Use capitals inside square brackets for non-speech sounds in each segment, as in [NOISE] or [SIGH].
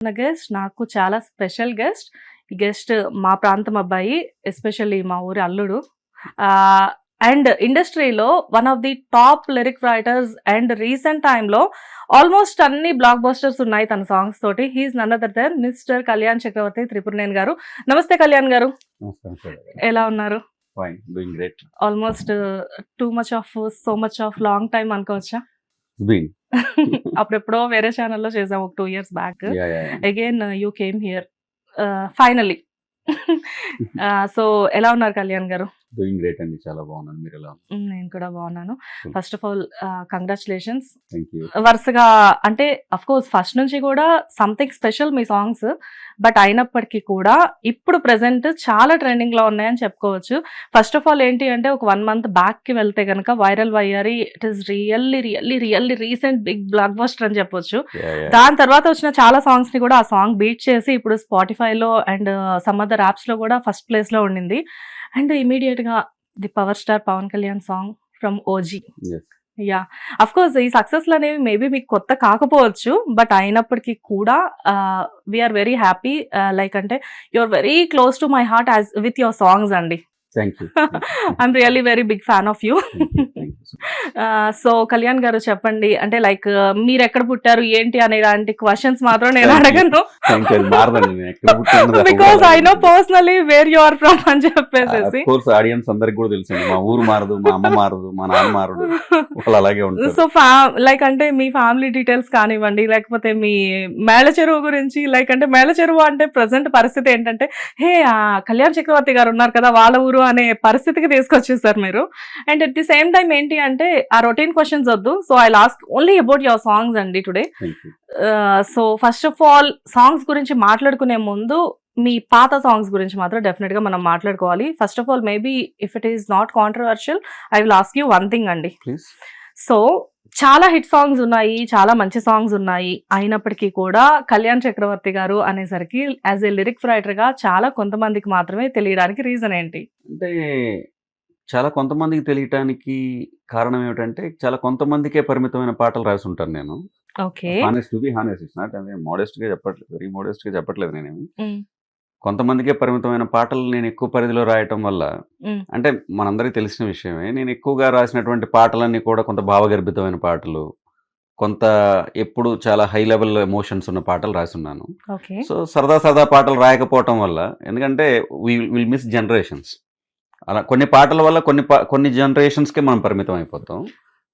Guest నాకు చాలా special guest ఈ గెస్ట్ మా ప్రాంతం అబ్బాయి ఎస్పెషల్లీ మా ఊరి అల్లుడు. అండ్ ఇండస్ట్రీలో one of the top lyric writers and recent టైంలో ఆల్మోస్ట్ అన్ని బ్లాక్ బస్టర్స్ ఉన్నాయి తన సాంగ్స్ తోటి. He's none other than mister Kalyan Chakravarthy Tripuraneni garu. నమస్తే కళ్యాణ్ గారు. ఎలా ఉన్నారు? Almost too much of so much of long time అనుకోవచ్చా? [LAUGHS] అప్పుడెప్పుడో వేరే ఛానల్లో చేసాం ఒక two years back again you came here finally so ఎలా ఉన్నారు కళ్యాణ్ గారు? డూయింగ్ గ్రేట్ అండి. చాలా బాగున్నాను. మీరు ఎలా నేను కూడా బాగున్నాను. ఫస్ట్ ఆఫ్ ఆల్ కంగ్రాచులేషన్స్ వరుసగా అంటే అఫ్ కోర్స్ ఫస్ట్ నుంచి కూడా సంథింగ్ స్పెషల్ మీ సాంగ్స్ బట్ అయినప్పటికీ కూడా ఇప్పుడు ప్రెసెంట్ చాలా ట్రెండింగ్లో ఉన్నాయని చెప్పుకోవచ్చు. ఫస్ట్ ఆఫ్ ఆల్ ఏంటి అంటే ఒక వన్ మంత్ బ్యాక్కి వెళ్తే కనుక వైరల్ వయ్యారి it is really really really recent big blockbuster అని చెప్పొచ్చు. దాని తర్వాత వచ్చిన చాలా సాంగ్స్ని కూడా ఆ సాంగ్ బీట్ చేసి ఇప్పుడు స్పాటిఫైలో అండ్ సమ్ అదర్ యాప్స్లో కూడా ఫస్ట్ ప్లేస్లో ఉండింది. అండ్ ఇమీడియట్గా the power star Pawan Kalyan song from OG. Yeah of course ఈ సక్సెస్లు అనేవి మేబీ మీకు కొత్త కాకపోవచ్చు బట్ అయినప్పటికీ కూడా we are very happy like అంటే your very close to my heart as with your songs అండి. Thank you I'm really very big fan of you you so Kalyan garu చెప్పండి. అంటే లైక్ మీరు ఎక్కడ పుట్టారు ఏంటి అనే లాంటి క్వశ్చన్స్ మాత్రం నేను. అడగను. Because I know personally where you are from అని చెప్పేసి కోర్స్ ఆడియన్స్ అందరికి కూడా తెలుసండి. మా ఊరు మారదు మా అమ్మ మారదు మా నాన్న మారదు వాళ్ళు అలాగే ఉంటారు. సో లైక్ అంటే మీ ఫ్యామిలీ డీటెయిల్స్ కానివ్వండి లేకపోతే మీ మేళ చెరువు గురించి లైక్ అంటే మేళ చెరువు అంటే ప్రజెంట్ పరిస్థితి ఏంటంటే హే ఆ కళ్యాణ్ చక్రవర్తి గారు ఉన్నారు కదా వాళ్ళ ఊరు అనే పరిస్థితికి తీసుకొచ్చేసారు మీరు. And at the same time ఏంటి అంటే ఆ రొటీన్ క్వశ్చన్స్ వద్దు. So I last only about your songs అండి today so first of all songs గురించి మాట్లాడుకునే ముందు మీ పాత సాంగ్స్ గురించి మాత్రం డెఫినెట్గా మనం మాట్లాడుకోవాలి. First of all maybe if it is not controversial I will ask you one thing అండి. సో చాలా హిట్ సాంగ్స్ ఉన్నాయి చాలా మంచి సాంగ్స్ ఉన్నాయి. అయినప్పటికీ కూడా కళ్యాణ్ చక్రవర్తి గారు అనేసరికి యాజ్ ఏ లిరిక్ రైటర్గా చాలా కొంతమందికి మాత్రమే తెలియడానికి రీజన్ ఏంటి? అంటే చాలా కొంతమందికి తెలియటానికి కారణం ఏమిటంటే చాలా కొంతమందికే పరిమితమైన పాటలు రాసి ఉంటాను నేను. Okay. Honest to be honest it's not అదే మోడెస్ట్గా చెప్పట్లేదు వెరీ మోడెస్ట్గా చెప్పట్లేదు నేనేమి. కొంతమందికే పరిమితమైన పాటలు నేను ఎక్కువ పరిధిలో రాయటం వల్ల. అంటే మనందరికీ తెలిసిన విషయమే నేను ఎక్కువగా రాసినటువంటి పాటలన్నీ కూడా కొంత భావగర్భితమైన పాటలు కొంత ఎప్పుడు చాలా హై లెవెల్ ఎమోషన్స్ ఉన్న పాటలు రాసున్నాను. సో సరదా సరదా పాటలు రాయకపోవటం వల్ల ఎందుకంటే విల్ మిస్ జనరేషన్స్ అలా కొన్ని పాటల వల్ల కొన్ని కొన్ని జనరేషన్స్కే మనం పరిమితం అయిపోతాం.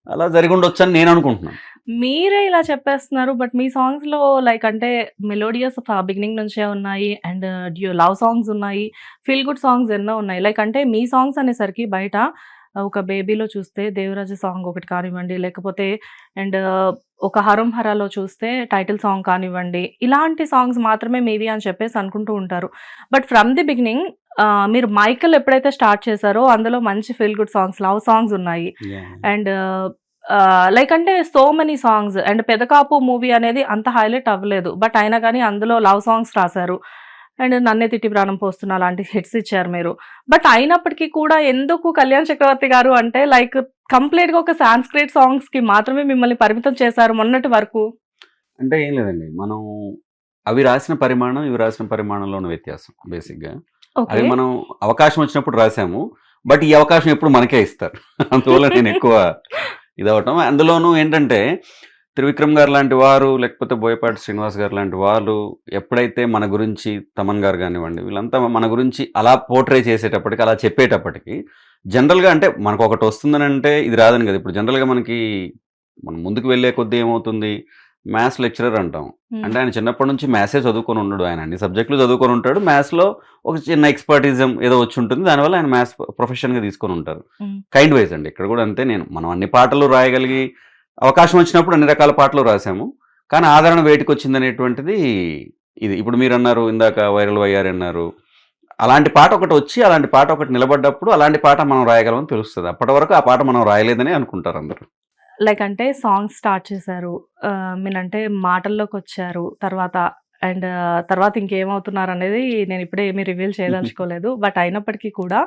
అలా జరిగి ఉండొచ్చు అని నేను అనుకుంటున్నాను మీరే ఇలా చెప్పేస్తున్నారు బట్ మీ సాంగ్స్లో లైక్ అంటే మెలోడియస్ బిగినింగ్ నుంచే ఉన్నాయి అండ్ లవ్ సాంగ్స్ ఉన్నాయి ఫీల్ గుడ్ సాంగ్స్ ఎన్నో ఉన్నాయి. లైక్ అంటే మీ సాంగ్స్ అనేసరికి బయట ఒక బేబీలో చూస్తే దేవరాజ సాంగ్ ఒకటి కానివ్వండి లేకపోతే అండ్ ఒక హరం హరాలో చూస్తే టైటిల్ సాంగ్ కానివ్వండి ఇలాంటి సాంగ్స్ మాత్రమే మేబీ అని చెప్పేసి అనుకుంటూ ఉంటారు. బట్ ఫ్రమ్ ది బిగినింగ్ మీరు మైకల్ ఎప్పుడైతే స్టార్ట్ చేశారో అందులో మంచి feel good songs love songs ఉన్నాయి. అండ్ లైక్ అంటే so many songs and Peddha movie అనేది అంత హైలైట్ అవ్వలేదు. బట్ అయినా కానీ అందులో లవ్ సాంగ్స్ రాశారు. అండ్ నన్నే తిట్టి ప్రాణం పోస్తున్నా లాంటి హిట్స్ ఇచ్చారు మీరు. బట్ అయినప్పటికీ కూడా ఎందుకు కళ్యాణ్ చక్రవర్తి గారు అంటే లైక్ కంప్లీట్గా ఒక సాంస్క్రిట్ సాంగ్స్కి మాత్రమే మిమ్మల్ని పరిమితం చేశారు మొన్నటి వరకు? అంటే ఏం లేదండి. మనం అవి రాసిన పరిమాణం ఇవి రాసిన పరిమాణంలో ఉన్న వ్యత్యాసం బేసిక్గా అవి మనం అవకాశం వచ్చినప్పుడు రాసాము. బట్ ఈ అవకాశం ఎప్పుడు మనకే ఇస్తారు. [LAUGHS] అందువల్ల నేను ఎక్కువ ఇదవటం అందులోనూ ఏంటంటే త్రివిక్రమ్ గారు లాంటి వారు లేకపోతే బోయపాటి శ్రీనివాస్ గారు లాంటి వాళ్ళు ఎప్పుడైతే మన గురించి తమన్ గారు కానివ్వండి వీళ్ళంతా మన గురించి అలా పోర్ట్రే చేసేటప్పటికి అలా చెప్పేటప్పటికి జనరల్గా అంటే మనకు ఒకటి వస్తుందని అంటే ఇది రాదని కదా. ఇప్పుడు జనరల్గా మనకి మనం ముందుకు వెళ్ళే కొద్దీ ఏమవుతుంది? మ్యాథ్స్ లెక్చరర్ అంటాం. అంటే ఆయన చిన్నప్పటి నుంచి మ్యాథ్సే చదువుకొని ఉండడు ఆయన. అన్ని సబ్జెక్టులు చదువుకొని ఉంటాడు. మ్యాథ్స్లో ఒక చిన్న ఎక్స్పర్టిజం ఏదో వచ్చి ఉంటుంది. దానివల్ల ఆయన మ్యాథ్స్ ప్రొఫెషన్గా తీసుకొని ఉంటారు. కైండ్ వైజ్ అండి. ఇక్కడ కూడా అంతే నేను. మనం అన్ని పాటలు రాయగలిగి అవకాశం వచ్చినప్పుడు అన్ని రకాల పాటలు రాసాము. కానీ ఆదరణ వేటికి వచ్చింది అనేటువంటిది ఇది. ఇప్పుడు మీరు అన్నారు ఇందాక వైరల్ వయ్యారు అన్నారు. అలాంటి పాట ఒకటి వచ్చి అలాంటి పాట ఒకటి నిలబడ్డప్పుడు అలాంటి పాట మనం రాయగలమని తెలుస్తుంది. అప్పటి వరకు ఆ పాట మనం రాయలేదని అనుకుంటారు అందరూ. లైక్ అంటే సాంగ్స్ స్టార్ట్ చేశారు. మీనంటే మాటల్లోకి వచ్చారు తర్వాత అండ్ తర్వాత ఇంకేమవుతున్నారు అనేది నేను ఇప్పుడే ఏమీ రివీల్ చేయదలుచుకోలేదు. బట్ అయినప్పటికీ కూడా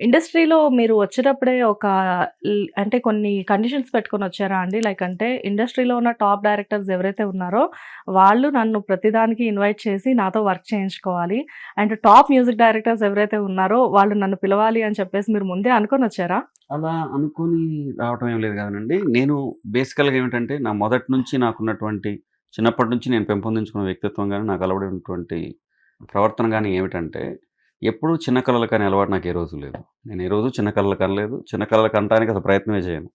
ఇండస్ట్రీలో మీరు వచ్చేటప్పుడే ఒక అంటే కొన్ని కండిషన్స్ పెట్టుకొని వచ్చారా అండి? లైక్ అంటే ఇండస్ట్రీలో ఉన్న టాప్ డైరెక్టర్స్ ఎవరైతే ఉన్నారో, వాళ్ళు నన్ను ప్రతిదానికి ఇన్వైట్ చేసి నాతో వర్క్ చేయించుకోవాలి. అండ్ టాప్ మ్యూజిక్ డైరెక్టర్స్ ఎవరైతే ఉన్నారో, వాళ్ళు నన్ను పిలవాలి అని చెప్పేసి మీరు ముందే అనుకోనొచ్చారా? అలా అనుకొని రావటం ఏం లేదు కాదనండి. నేను బేసికల్‌గా ఏమిటంటే, నా మొదటి నుంచి నాకున్నటువంటి చిన్నప్పటి నుంచి నేను పెంపొందించుకున్న వ్యక్తిత్వం కానీ నాకు అలవడినటువంటి ప్రవర్తన కానీ ఏమిటంటే, ఎప్పుడూ చిన్న కలలు కనే అలవాటు నాకు ఏ రోజు లేదు. నేను ఏ రోజు చిన్న కలలు కనలేదు. చిన్న కలలు కనటానికి అసలు ప్రయత్నమే చేయను.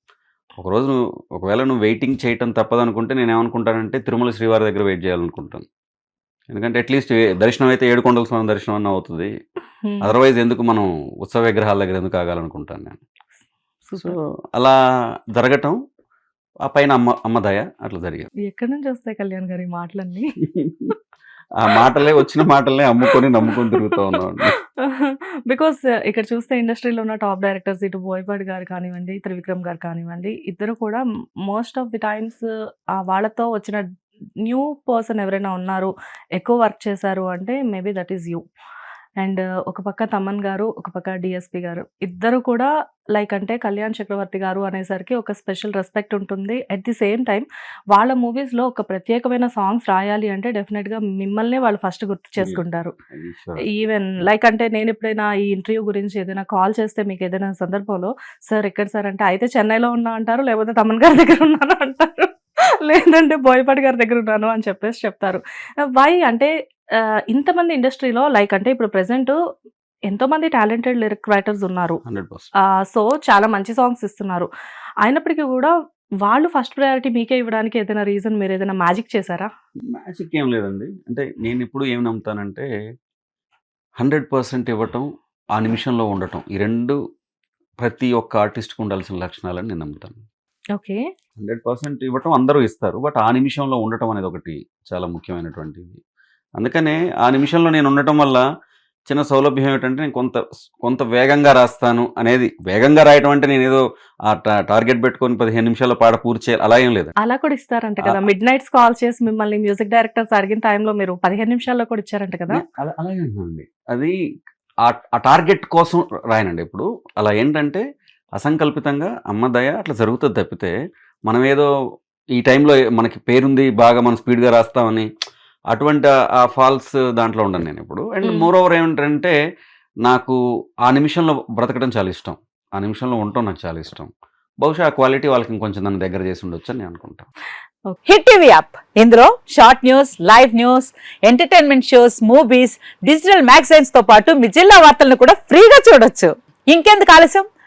ఒకరోజు నువ్వు ఒకవేళ నువ్వు వెయిటింగ్ చేయటం తప్పదనుకుంటే నేనేమనుకుంటానంటే, తిరుమల శ్రీవారి దగ్గర వెయిట్ చేయాలనుకుంటాను. ఎందుకంటే అట్‌లీస్ట్ దర్శనం అయితే ఏడుకొండల స్వామి దర్శనం అన్నా అవుతది. అదర్‌వైజ్ ఎందుకు మనం ఉత్సవ విగ్రహాల దగ్గర ఎందుకు ఆగాలనుకుంటాను నేను. సో. అలా జరగటం, ఆ పైన అమ్మ అమ్మ దయ అట్లా జరిగింది. ఎక్కడి నుంచి వస్తాయి కళ్యాణ్ గారు మాటలన్నీ? [LAUGHS] ఆ మాటలే వచ్చిన మాటలే అమ్ముకొని, నమ్ముకొని తిరుగుతూ ఉన్నాం బికాస్ uh, ఇక్కడ చూస్తే ఇండస్ట్రీలో ఉన్న టాప్ డైరెక్టర్స్ ఇటు బోయపాటి గారు కానివ్వండి, త్రివిక్రమ్ గారు కానివ్వండి, ఇద్దరు కూడా మోస్ట్ ఆఫ్ ది టైమ్స్ వాళ్ళతో వచ్చిన న్యూ పర్సన్ ఎవరైనా ఉన్నారు, ఎక్కువ వర్క్ చేశారు అంటే maybe that is you. And ఒక పక్క తమన్ గారు, ఒక పక్క డీఎస్‌పీ గారు. ఇద్దరు కూడా లైక్ అంటే కళ్యాణ్ చక్రవర్తి గారు అనేసరికి ఒక స్పెషల్ రెస్పెక్ట్ ఉంటుంది. అట్ ది సేమ్ టైమ్ వాళ్ళ మూవీస్‌లో ఒక ప్రత్యేకమైన సాంగ్స్ రాయాలి అంటే డెఫినిట్‌గా మిమ్మల్నే వాళ్ళు ఫస్ట్ గుర్తు చేసుకుంటారు. ఈవెన్ లైక్ అంటే నేను ఎప్పుడైనా ఈ ఇంటర్వ్యూ గురించి ఏదైనా కాల్ చేస్తే మీకు ఏదైనా సందర్భంలో సార్ ఎక్కడ సార్ అంటే అయితే చెన్నైలో ఉన్నా అంటారు. లేకపోతే తమన్ గారి దగ్గర ఉన్నాను అంటారు. లేదంటే బోయపాటి గారి దగ్గర ఉన్నాను అని చెప్పేసి చెప్తారు. వై అంటే ఇంతమంది ఇండస్ట్రీలో లైక్ అంటే ఇప్పుడు ప్రెజెంట్ ఎంతోమంది టాలెంటెడ్ లిరిక్ రైటర్స్ ఉన్నారు. 100% ఆహ్, సో చాలా మంచి సాంగ్స్ ఇస్తున్నారు. అయినప్పటికీ కూడా వాళ్ళు ఫస్ట్ ప్రయారిటీ మీకే ఇవ్వడానికి ఏదైనా రీజన్ మీరు ఏదైనా మ్యాజిక్ చేశారా? మ్యాజిక్ ఏం లేదండి. అంటే నేనెప్పుడు ఏం నమ్ముతానంటే 100% ఇవ్వటం, ఆ నిమిషంలో ఉండటం. ఈ 2 ప్రతి ఒక్క ఆర్టిస్ట్‌కి ఉండాల్సిన లక్షణాలని నేను నమ్ముతాను. ఓకే. 100% ఇవ్వటం అందరూ ఇస్తారు. బట్ ఆ నిమిషంలో ఉండటం అనేది ఒకటి చాలా ముఖ్యమైనటువంటిది. అందుకనే ఆ నిమిషంలో నేను ఉండటం వల్ల చిన్న సౌలభ్యం ఏమిటంటే నేను కొంత కొంత వేగంగా రాస్తాను అనేది వేగంగా రాయటం అంటే నేనేదో ఆ టా టార్గెట్ పెట్టుకొని 15 నిమిషాల్లో పాట పూర్తి చేయాలి అలా ఏం లేదు. అలా కూడా ఇస్తారంట కదా! ఆ! మిడ్ నైట్స్ కాల్ చేసి మిమ్మల్ని మ్యూజిక్ డైరెక్టర్స్ అడిగిన టైంలో మీరు 15 నిమిషాల్లో కూడా ఇచ్చారంట కదా! అలాగే అంటున్నానండి. అది ఆ ఆ టార్గెట్ కోసం రాయనండి ఎప్పుడు. అలా ఏంటంటే అసంకల్పితంగా అమ్మ దయ అట్లా జరుగుతది తప్పితే, మనమేదో ఈ టైంలో మనకి పేరుంది బాగా మనం స్పీడ్‌గా రాస్తామని అటువంటి ఆ ఫాల్స్ దాంట్లో ఉండను నేనెప్పుడు. అండ్ హ్మ్. మోర్ ఓవర్ ఏమిటంటే నాకు ఆ నిమిషంలో బ్రతకడం చాలా ఇష్టం. ఆ నిమిషంలో ఉండటం నాకు చాలా ఇష్టం. బహుశా ఆ క్వాలిటీ వాళ్ళకి ఇంకొంచెం నన్ను దగ్గర చేసి ఉండొచ్చని నేను అనుకుంటా. ఓకే. హిట్ టీవీ యాప్ ఇందులో short news, live news, entertainment shows, movies, digital మ్యాగజైన్స్తో పాటు మీ జిల్లా వార్తలను కూడా ఫ్రీగా చూడొచ్చు. ఇంకెందుకు ఆలస్యం?